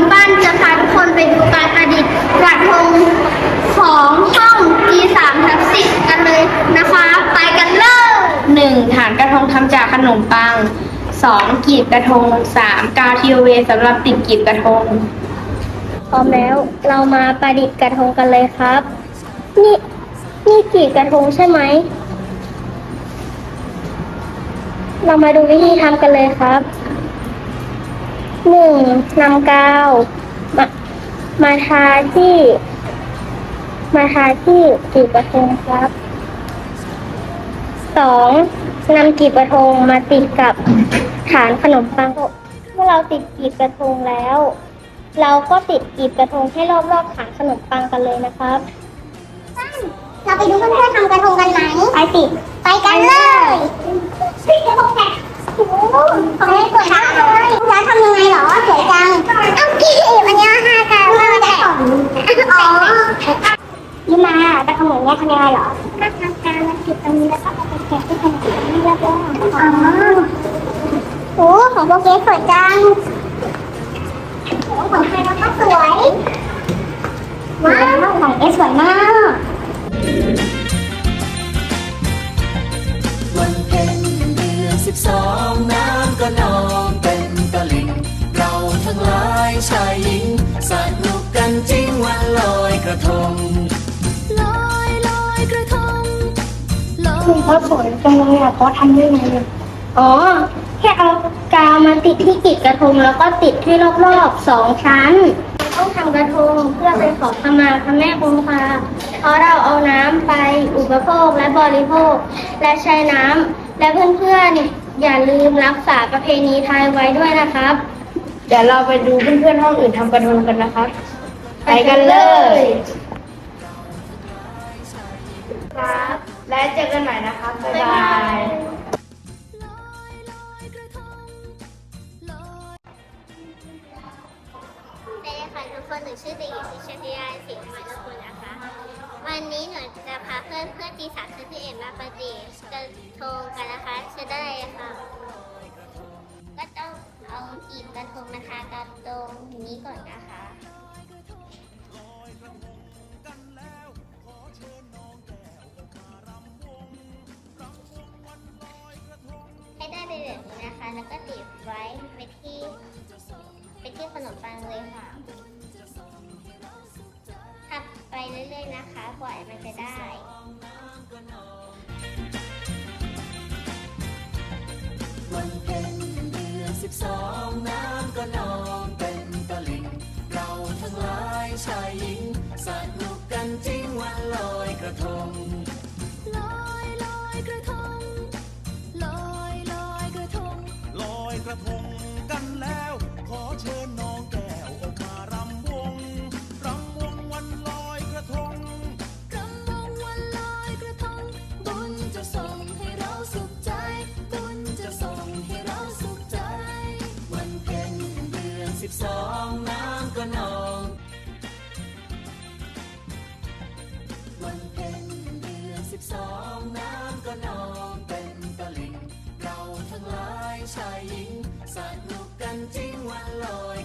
ำปั้นจะพาทุกคนไปดูการประดิษฐ์กระทงของช่อง G3 ทับ10กันเลยนะคะ ไปกันเลยหนึ่งฐานกระทงทำจากขนมปังสองกีบกระทงสามกาวทีโอเวสำหรับติดกีบกระทง พร้อมแล้วเรามาประดิษฐ์กระทงกันเลยครับ นี่นี่กรีบกระทงใช่ไหม เรามาดูวิธีทำกันเลยครับ หนึ่งนำกาวมามาทาที่ มาทาที่กรีบกระทงครับสองนำกรีบกระทงมาติดกับฐานขนมปังเมื่อเราติดกรีบกระทงแล้ว เราก็ติดกลีบกระทงให้รอบๆฐานขนมปังกันเลยนะครับเราไปดูเพื่อนๆทำกระทงกันไหมไปติดไปกันเลยกระทงแตกโอ้โหของเล่นสวยมากเลยร้านทำยังไงเหรอสวยจังเอากีบอันนี้ห้ากันห้าแตกอ๋อ นี่มากระทง อย่างเงี้ยทำยังไงเหรอก็ทำการมาติดตรงนี้แล้วก็เอาไปแกะที่ขนมนี่แล้วก็อ๋อโอ้ของโบเกสสวยจังโอ้ของใครแล้วก็สวยว้าวของเอสสวยมากวันเพ็ญเดือนสิบสองน้ำก็นองเต็มตลิ่งเราทั้งหลายชายหญิงสนุกกันจริงวันลอยกระทง ลอยคุณเขาสวยจังเลยอะเขาทำได้ไงเนี่ยอ๋อ แค่เอากาวมาติดที่กลีบกระทงแล้วก็ติดให้รอบๆสองชั้น ต้องทำกระทงเพื่อเป็นของขมาพระแม่คงคาเพราะเราเอาน้ำไปอุปโภคและบริโภค และใช้น้ำและเพื่อนๆ อย่าลืมรักษาประเพณีไทยไว้ด้วยนะครับ เดี๋ยวเราไปดูเพื่อนๆห้องอื่นทำกระทงกันนะครับไปกันเลยครับ และเจอกันใหม่นะครับบ๊ายบายลอยลอยกระทงลอยสวัสดีค่ะทุกคนหนูชื่อเด็กหญิงพิชยาสิงห์มานุกุลนะคะ วันนี้หนูจะพาเพื่อนเพื่อนตีสามที่เอ็มมาประดิษฐ์กระทงกันนะคะเชื่อได้เลยค่ะ ก็ต้องเอากีบกระทงมาทากับตรงนี้ก่อนนะคะ เป็นแบบนี้นะคะ แล้วก็ติดไว้ไปที่ไปที่ขนมปังเลยค่ะทำไปเรื่อยๆนะคะกว่ามันจะได้วันเพ็ญเดือนสิบสองน้ำก็นองเต็มตะลิ่งเราทั้งหลายชายหญิงสนุกกันจริงวันลอยกระทง องน้ำก็นองวันเพ็ญเดือนสิบสองน้ำก็นองเต็มตลิ่งเราทั้งหลายชายหญิงสนุกกันจริงวันลอยกระ